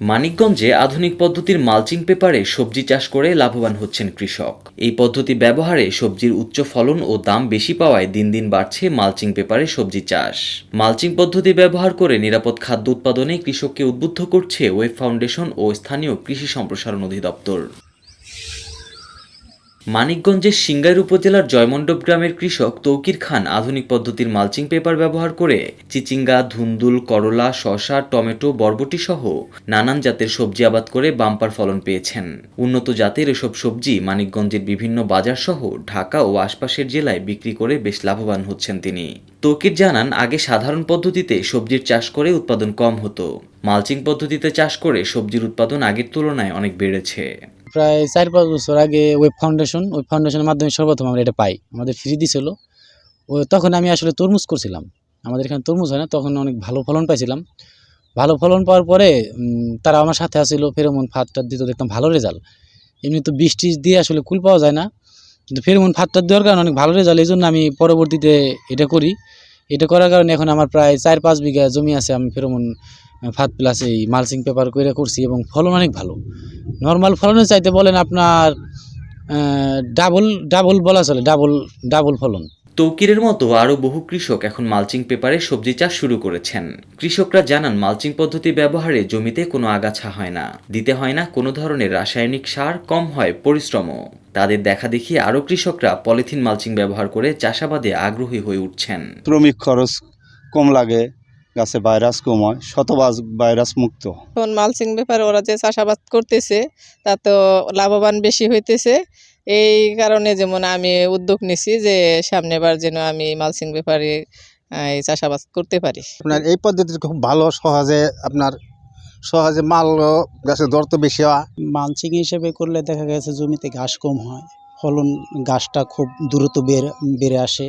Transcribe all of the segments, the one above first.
মানিকগঞ্জে আধুনিক পদ্ধতির মালচিং পেপারে সবজি চাষ করে লাভবান হচ্ছেন কৃষক। এই পদ্ধতি ব্যবহারে সবজির উচ্চ ফলন ও দাম বেশি পাওয়ায় দিন দিন বাড়ছে মালচিং পেপারে সবজি চাষ। মালচিং পদ্ধতি ব্যবহার করে নিরাপদ খাদ্য উৎপাদনে কৃষককে উদ্বুদ্ধ করছে ওয়েব ফাউন্ডেশন ও স্থানীয় কৃষি সম্প্রসারণ অধিদপ্তর। মানিকগঞ্জের সিঙ্গাইর উপজেলার জয়মণ্ডপ গ্রামের কৃষক তৌকির খান আধুনিক পদ্ধতির মালচিং পেপার ব্যবহার করে চিচিঙ্গা, ধুন্দুল, করলা, শসা, টমেটো, বরবটি সহ নানান জাতের সবজি আবাদ করে বাম্পার ফলন পেয়েছেন। উন্নত জাতের এসব সবজি মানিকগঞ্জের বিভিন্ন বাজার সহ ঢাকা ও আশপাশের জেলায় বিক্রি করে বেশ লাভবান হচ্ছেন তিনি। তৌকির জানান, আগে সাধারণ পদ্ধতিতে সবজির চাষ করে উৎপাদন কম হতো। মালচিং পদ্ধতিতে চাষ করে সবজির উৎপাদন আগের তুলনায় অনেক বেড়েছে। প্রায় চার পাঁচ বছর আগে ওয়েব ফাউন্ডেশন ওয়েব ফাউন্ডেশনের মাধ্যমে সর্বপ্রথম আমরা এটা পাই। আমাদের ফ্রি দিছিল। ও তখন আমি আসলে তরমুজ করছিলাম। আমাদের এখানে তরমুজ হয় না, তখন অনেক ভালো ফলন পাইছিলাম। ভালো ফলন পাওয়ার পরে তারা আমার সাথে আসছিল ফেরোমন ফাঁদটা দিত, দেখতাম ভালো রেজাল্ট এমনি তো বৃষ্টি দিয়ে আসলে কুল পাওয়া যায় না, কিন্তু ফেরোমন ফাঁদটা দেওয়ার কারণে অনেক ভালো রেজাল্ট এই জন্য আমি পরবর্তীতে এটা করি। এটা করার কারণে এখন আমার প্রায় চার পাঁচ বিঘা জমি আছে, আমি ফেরোমন ফাঁদ প্লাস এই মালচিং পেপার করে করছি এবং ফলন অনেক ভালো। নর্মাল ফলনের চাইতে বলেন আপনার ডাবল ডাবল বলা চলে ডাবল ডাবল ফলন। তৌকিরের মতো আরও বহু কৃষক এখন মালচিং পেপারে সবজি চাষ শুরু করেছেন। কৃষকরা জানান মালচিং পদ্ধতি ব্যবহারে জমিতে কোনো আগাছা হয় না দিতে হয় না কোনো ধরনের রাসায়নিক সার কম হয় পরিশ্রমও। তাদের দেখা দেখি আরও কৃষকরা পলিথিন মালচিং ব্যবহার করে চাষাবাদে আগ্রহী হয়ে উঠছেন। শ্রমিক খরচ কম লাগে গাছে ভাইরাস কম হয় শতভাগ ভাইরাস মুক্ত। এখন মালসিং ব্যাপারে ওরা যে চাষাবাদ করতেছে তা তো লাভবান বেশি হইতেছে। এই কারণে যেমন আমি উদ্যোগ নিছি যে সামনেবার যেন আমি মালসিং ব্যাপারে এই চাষাবাদ করতে পারি। আপনার এই পদ্ধতিটা খুব ভালো সহজে আপনার সহজে মাল গাছের দর তো বেশি হয়। মালচিং হিসেবে করলে দেখা গেছে জমিতে ঘাস কম হয়। ফলন গাছটা খুব দ্রুত বেড়ে বেড়ে আসে।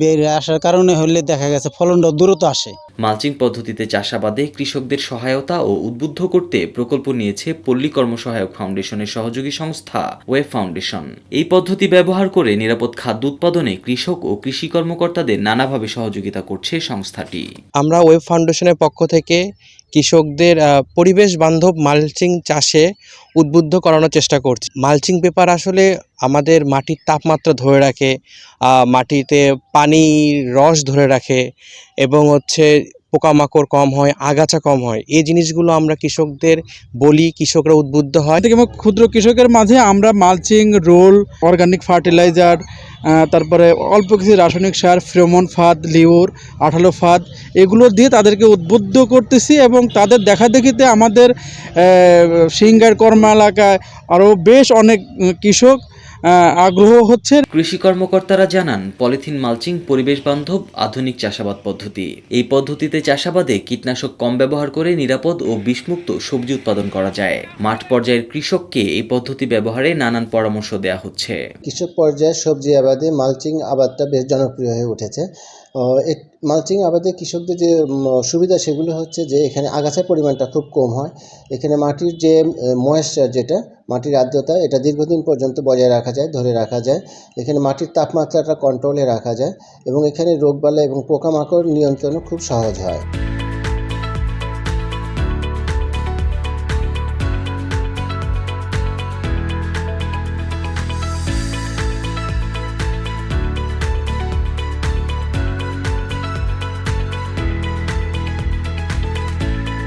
বেড়ে আসার কারণে হলে দেখা গেছে ফলনটাও দ্রুত আসে। মালচিং পদ্ধতিতে চাষাবাদে কৃষকদের সহায়তা ও উদ্বুদ্ধ করতে প্রকল্প নিয়েছে পল্লী কর্মসহায়ক ফাউন্ডেশনের সহযোগী সংস্থা ওয়েব ফাউন্ডেশন। এই পদ্ধতি ব্যবহার করে নিরাপদ খাদ্য উৎপাদনে কৃষক ও কৃষি কর্মকর্তাদের নানাভাবে সহযোগিতা করছে সংস্থাটি। আমরা ওয়েব ফাউন্ডেশনের পক্ষ থেকে কৃষকদের পরিবেশ বান্ধব মালচিং চাষে উদ্বুদ্ধ করানোর চেষ্টা করছি। মালচিং পেপার আসলে আমাদের মাটির তাপমাত্রা ধরে রাখে মাটিতে পানির রস ধরে রাখে এবং হচ্ছে পোকামাকড় কম হয়, আগাছা কম হয়। এই জিনিসগুলো আমরা কৃষকদের বলি, কৃষকরা উদ্বুদ্ধ হয়। ক্ষুদ্র কৃষকের মাঝে আমরা মালচিং, রোল, অর্গানিক ফার্টিলাইজার তারপরে অল্প কিছু রাসায়নিক সার, ফ্রেমন ফাঁদ লিওর আঠালো ফাঁদ, এগুলো দিয়ে তাদেরকে উদ্বুদ্ধ করতেছি এবং তাদের দেখা দেখিতে আমাদের সিঙ্গার কর্মা এলাকায় আরও বেশ অনেক কৃষক আগ্রহ হচ্ছে। কৃষি কর্মকর্তারা জানান পলিথিন মালচিং পরিবেশ বান্ধব আধুনিক চাষাবাদ পদ্ধতি। এই পদ্ধতিতে চাষাবাদে কীটনাশক কম ব্যবহার করে নিরাপদ ও বিষমুক্ত সবজি উৎপাদন করা যায়। মাঠ পর্যায়ের কৃষককে এই পদ্ধতি ব্যবহারে নানান পরামর্শ দেওয়া হচ্ছে। কৃষক পর্যায়ে সবজি আবাদে মালচিং আবাদটা বেশ জনপ্রিয় হয়ে উঠেছে। মালচিং আবাদে কৃষকদের যে সুবিধা সেগুলো হচ্ছে যে এখানে আগাছার পরিমাণটা খুব কম হয়। এখানে মাটির যে ময়েশ্চার যেটা মাটির আর্দ্রতা, এটা দীর্ঘদিন পর্যন্ত বজায় রাখা যায়, ধরে রাখা যায়। এখানে মাটির তাপমাত্রাটা কন্ট্রোলে রাখা যায় এবং এখানে রোগবালা এবং পোকামাকড় নিয়ন্ত্রণও খুব সহজ হয়।